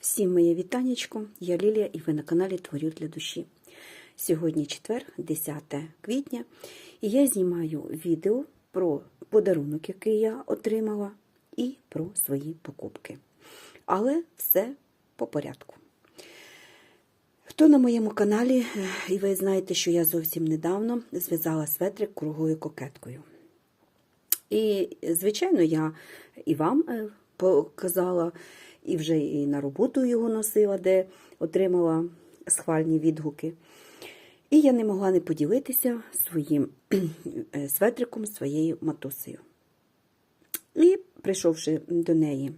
Всім моє вітанечко, я Лілія і ви на каналі Творю для душі. Сьогодні четвер, 10 квітня, і я знімаю відео про подарунок, який я отримала, і про свої покупки. Але все по порядку. Хто на моєму каналі, і ви знаєте, що я зовсім недавно зв'язала светрик кругою кокеткою. І, звичайно, я і вам е, показала, і вже і на роботу його носила, де отримала схвальні відгуки. І я не могла не поділитися своїм е, светриком, своєю матусею. І, прийшовши до неї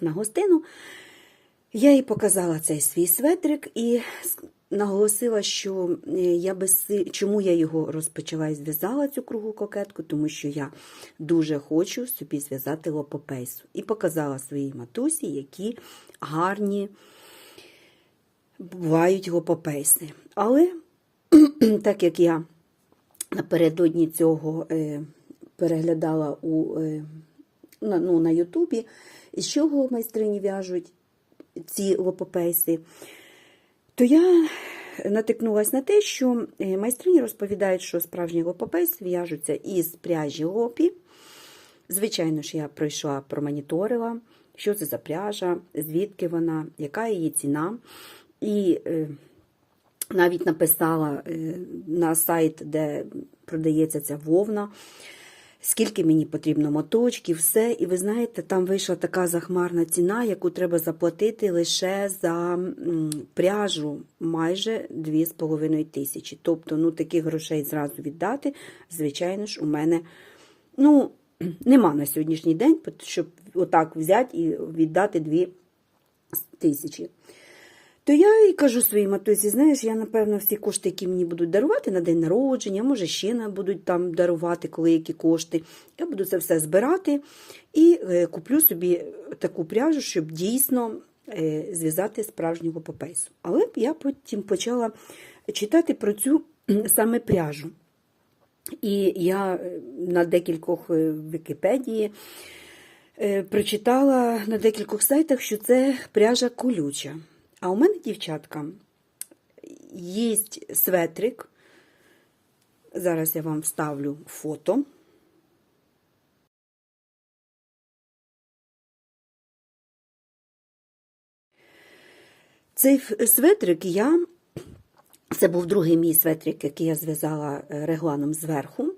на гостину, я їй показала цей свій светрик і наголосила, що е, я без чому я його розпочала і зв'язала цю кругу кокетку, тому що я дуже хочу собі зв'язати лопопейсу. І показала своїй матусі, які гарні бувають лопопейси. Але так як я напередодні цього е, переглядала у, е, ну, на Ютубі, з чого майстрині в'яжуть ці лопопейси, то я натикнулася на те, що е, майстрині розповідають, що справжні лопопейси в'яжуться із пряжі лопі. Звичайно ж, я пройшла, промоніторила, що це за пряжа, звідки вона, яка її ціна. І е, навіть написала е, на сайт, де продається ця вовна, скільки мені потрібно моточків, все. І ви знаєте, там вийшла така захмарна ціна, яку треба заплатити лише за пряжу майже 2,5 тисячі. Тобто, ну, таких грошей зразу віддати, звичайно ж, у мене ну, нема на сьогоднішній день, щоб отак взяти і віддати 2 тисячі. То я і кажу своїй матусі, знаєш, я, напевно, всі кошти, які мені будуть дарувати на день народження, може, ще нам будуть там дарувати, коли які кошти. Я буду це все збирати і е, куплю собі таку пряжу, щоб дійсно е, зв'язати справжнього попейсу. Але я потім почала читати про цю саме пряжу. І я е, на декількох Вікіпедії прочитала на декількох сайтах, що це пряжа колюча. А у мене, дівчатка, є светрик. Зараз я вам вставлю фото. Цей светрик я, це був другий мій светрик, який я зв'язала е, регланом зверху.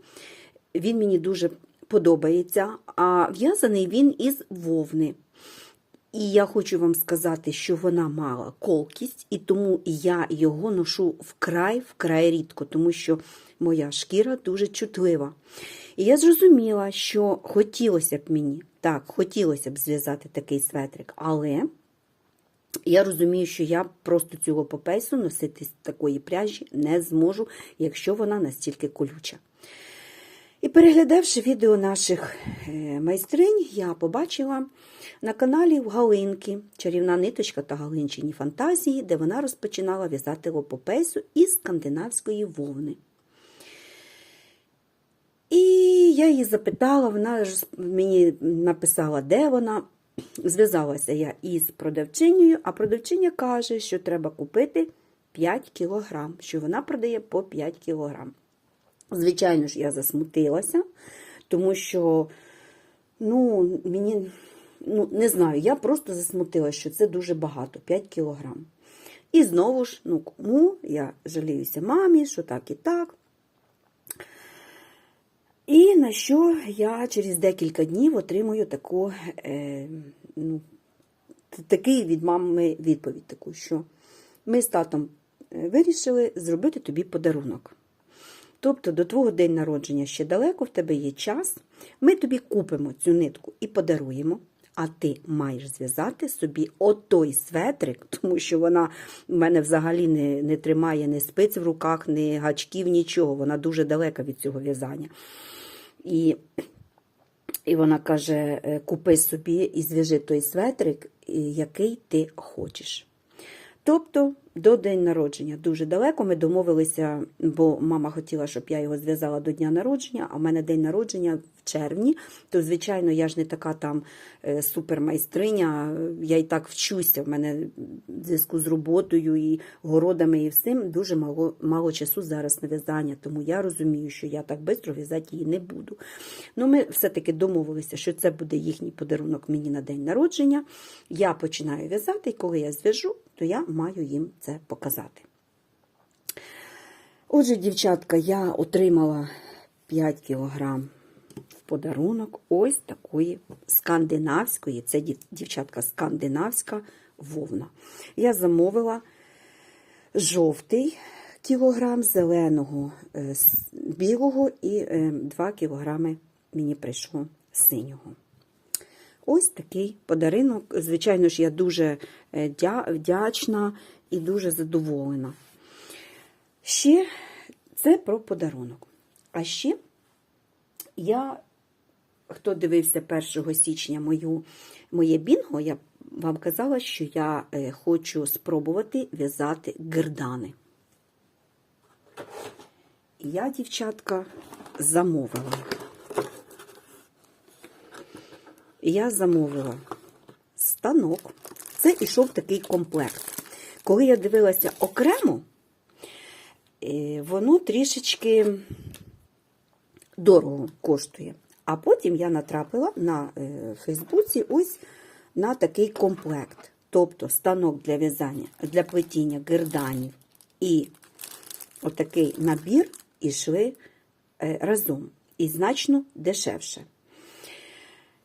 Він мені дуже подобається, а в'язаний він із вовни. І я хочу вам сказати, що вона мала колкість, і тому я його ношу вкрай вкрай рідко, тому що моя шкіра дуже чутлива. І я зрозуміла, що хотілося б мені, так, хотілося б зв'язати такий светрик, але я розумію, що я просто цю лопопейсу носити з такої пряжі не зможу, якщо вона настільки колюча. І переглядавши відео наших е, майстринь, я побачила на каналі в Галинки чарівна ниточка та галинчині фантазії, де вона розпочинала в'язати лопопейсу із скандинавської вовни. І я її запитала, вона мені написала, де вона. Зв'язалася я із продавчинею, а продавчиня каже, що треба купити 5 кілограм, що вона продає по 5 кілограм. Звичайно ж, я засмутилася, тому що, ну, мені, ну, не знаю, я просто засмутилася, що це дуже багато 5 кілограм. І знову ж, ну, кому я жаліюся мамі, що так і так. І на що я через декілька днів отримую таку, е, ну, такий від мами відповідь, таку, що ми з татом е, вирішили зробити тобі подарунок. Тобто до твого день народження ще далеко, в тебе є час. Ми тобі купимо цю нитку і подаруємо. А ти маєш зв'язати собі отой светрик, тому що вона в мене взагалі не, не тримає ні спиць в руках, ні гачків, нічого. Вона дуже далека від цього в'язання. І, і вона каже: е, купи собі і зв'яжи той светрик, який ти хочеш. Тобто до день народження дуже далеко. Ми домовилися, бо мама хотіла, щоб я його зв'язала до дня народження, а в мене день народження в червні, то, звичайно, я ж не така там е, супермайстриня, я і так вчуся. В мене в зв'язку з роботою і городами, і всім дуже мало, мало часу зараз на в'язання, тому я розумію, що я так швидко в'язати її не буду. Ну, ми все-таки домовилися, що це буде їхній подарунок мені на день народження. Я починаю в'язати, і коли я зв'яжу, то я маю їм це показати. Отже, дівчатка, я отримала 5 кілограм в подарунок ось такої скандинавської, це дівчатка скандинавська вовна. Я замовила жовтий кілограм, зеленого, е, білого і 2 кілограми мені прийшло синього. Ось такий подарунок. Звичайно ж, я дуже е, вдячна і дуже задоволена. Ще це про подарунок. А ще я, хто дивився 1 січня мою, моє бінго, я вам казала, що я е, хочу спробувати в'язати гердани. Я, дівчатка, замовила. Я замовила станок. Це ішов такий комплект. Коли я дивилася окремо, е, воно трішечки дорого коштує. А потім я натрапила на е, Фейсбуці ось на такий комплект. Тобто станок для в'язання, для плетіння герданів і отакий набір ішли е, разом і значно дешевше.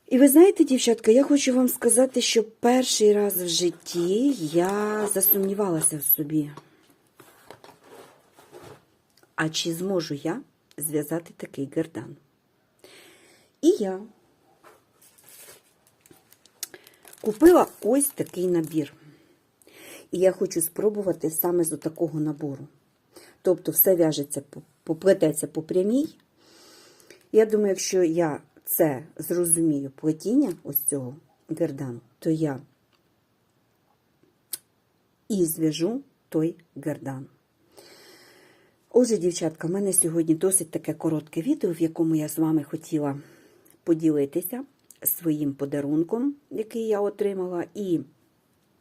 І ви знаєте, дівчатка, я хочу вам сказати, що перший раз в житті я засумнівалася в собі. А чи зможу я зв'язати такий гердан? І я купила ось такий набір. І я хочу спробувати саме з такого набору. Тобто все в'яжеться, по- поплететься по прямій. Я думаю, якщо я це зрозумію плетіння ось цього гердану, то я і зв'яжу той гердан. Отже, дівчатка, в мене сьогодні досить таке коротке відео, в якому я з вами хотіла поділитися своїм подарунком, який я отримала, і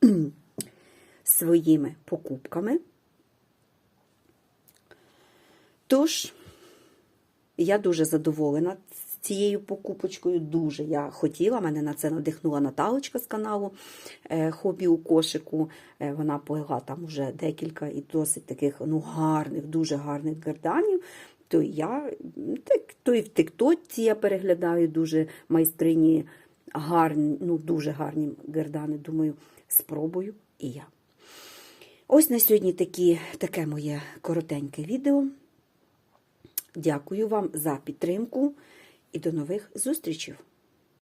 своїми покупками. Тож, я дуже задоволена цією покупочкою. Дуже я хотіла. Мене на це надихнула Наталочка з каналу е, Хобі у кошику. Е, Вона плела там уже декілька і досить таких ну, гарних, дуже гарних герданів. То я так, то і в Тиктоці я переглядаю дуже майстрині гарні, ну дуже гарні гердани. Думаю, спробую і я. Ось на сьогодні такі, таке моє коротеньке відео. Дякую вам за підтримку і до нових зустрічей!